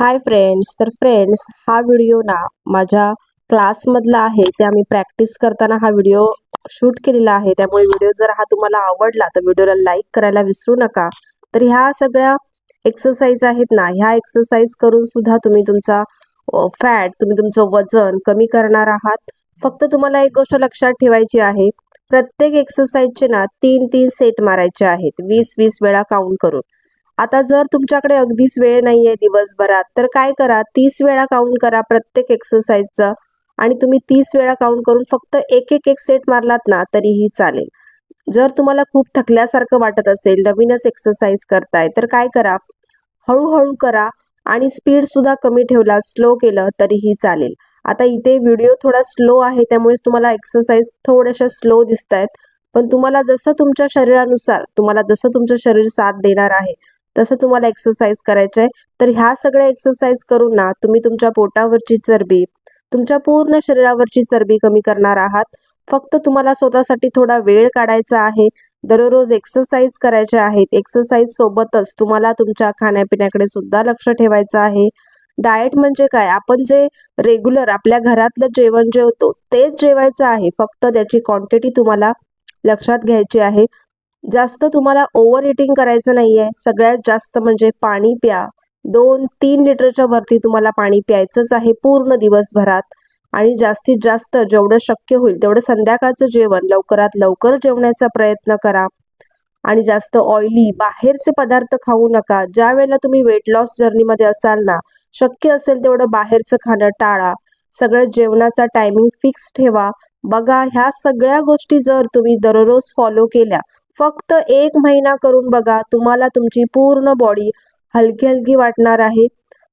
हाय friends तर friends हा video ना माझ्या क्लासमधला आहे. ते आम्ही प्रॅक्टिस करताना हा व्हिडिओ शूट केलेला आहे. त्यामुळे व्हिडिओ जर हा तुम्हाला आवडला तर व्हिडिओला लाईक करायला विसरू नका. तर ह्या सगळ्या एक्सरसाइज आहेत ना ह्या एक्सरसाइज करून सुद्धा तुम्ही तुमचा फॅट तुम्ही तुमचं वजन कमी करणार आहात. फक्त तुम्हाला एक गोष्ट लक्षात ठेवायची आहे. प्रत्येक एक्सरसाइजचे ना तीन तीन सेट मारायचे आहेत. वीस वीस वेळा काउंट करून. आता जर तुमच्याकडे अगदीच वेळ नाही आहे दिवसभरात तर काय करा? तीस वेळा काउंट करा प्रत्येक एक्सरसाइजचं आणि तुम्ही तीस वेळा काउंट करून फक्त एक एक एक सेट मारलात ना तरीही चालेल. जर तुम्हाला खूप थकल्यासारखं वाटत असेल नवीनच एक्सरसाइज करताय तर काय करा? हळूहळू करा आणि स्पीड सुद्धा कमी ठेवला स्लो केलं तरीही चालेल. आता इथे व्हिडिओ थोडा स्लो आहे त्यामुळे तुम्हाला एक्सरसाइज थोड्याशा स्लो दिसत आहेत पण तुम्हाला जसं तुमच्या शरीरानुसार तुम्हाला जसं तुमचं शरीर साथ देणार आहे तसं तुम्हाला एक्सरसाइज करायचं आहे. तर ह्या सगळ्या एक्सरसाइज करून ना तुम्ही तुमच्या पोटावरची चरबी तुमच्या पूर्ण शरीरावरची चरबी कमी करणार आहात. फक्त तुम्हाला स्वतःसाठी थोडा वेळ काढायचा आहे. दररोज एक्सरसाइज करायचे आहेत. एक्सरसाइज सोबतच तुम्हाला तुमच्या खाण्यापिण्याकडे सुद्धा लक्ष ठेवायचं आहे. डाएट म्हणजे काय? आपण जे रेग्युलर आपल्या घरातलं जेवण जेवतो तेच जेवायचं आहे. फक्त त्याची क्वांटिटी तुम्हाला लक्षात घ्यायची आहे. जास्त तुम्हाला ओव्हर इटिंग करायचं नाही आहे सगळ्यात जास्त म्हणजे पाणी प्या. दोन तीन लिटरच्या वरती तुम्हाला पाणी प्यायचंच आहे पूर्ण दिवसभरात. आणि जास्तीत जास्त जेवढं शक्य होईल तेवढं संध्याकाळचं जेवण लवकरात लवकर जेवण्याचा प्रयत्न करा. आणि जास्त ऑइली बाहेरचे पदार्थ खाऊ नका. ज्या वेळेला तुम्ही वेट लॉस जर्नीमध्ये असाल ना शक्य असेल तेवढं बाहेरचं खाणं टाळा. सगळं जेवणाचा टायमिंग फिक्स ठेवा. बघा ह्या सगळ्या गोष्टी जर तुम्ही दररोज फॉलो केल्या फक्त एक महिना करून बघा तुम्हाला तुमची पूर्ण बॉडी हलकी हलकी वाटणार आहे.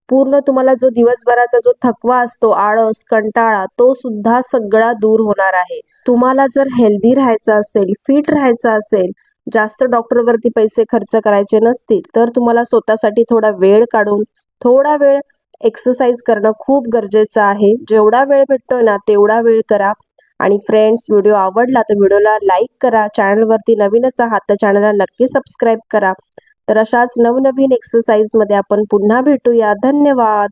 पूर्ण तुम्हाला जो दिवसभराचा जो थकवा असतो आळस कंटाळा तो सुद्धा सगळा दूर होणार आहे. तुम्हाला जर हेल्दी राहायचं असेल फिट राहायचं असेल जास्त डॉक्टरवरती पैसे खर्च करायचे नसतील तर तुम्हाला स्वतःसाठी थोडा वेळ काढून थोडा वेळ एक्सरसाइज करणं खूप गरजेचं आहे. जेवढा वेळ भेटतोय ना तेवढा वेळ करा. आणि फ्रेंड्स व्हिडिओ आवडला तर व्हिडिओला लाईक करा. चॅनलवरती नवीनच आहात तर चॅनलला नक्की सबस्क्राईब करा. तर अशाच नवनवीन एक्सरसाइजमध्ये आपण पुन्हा भेटूया. धन्यवाद!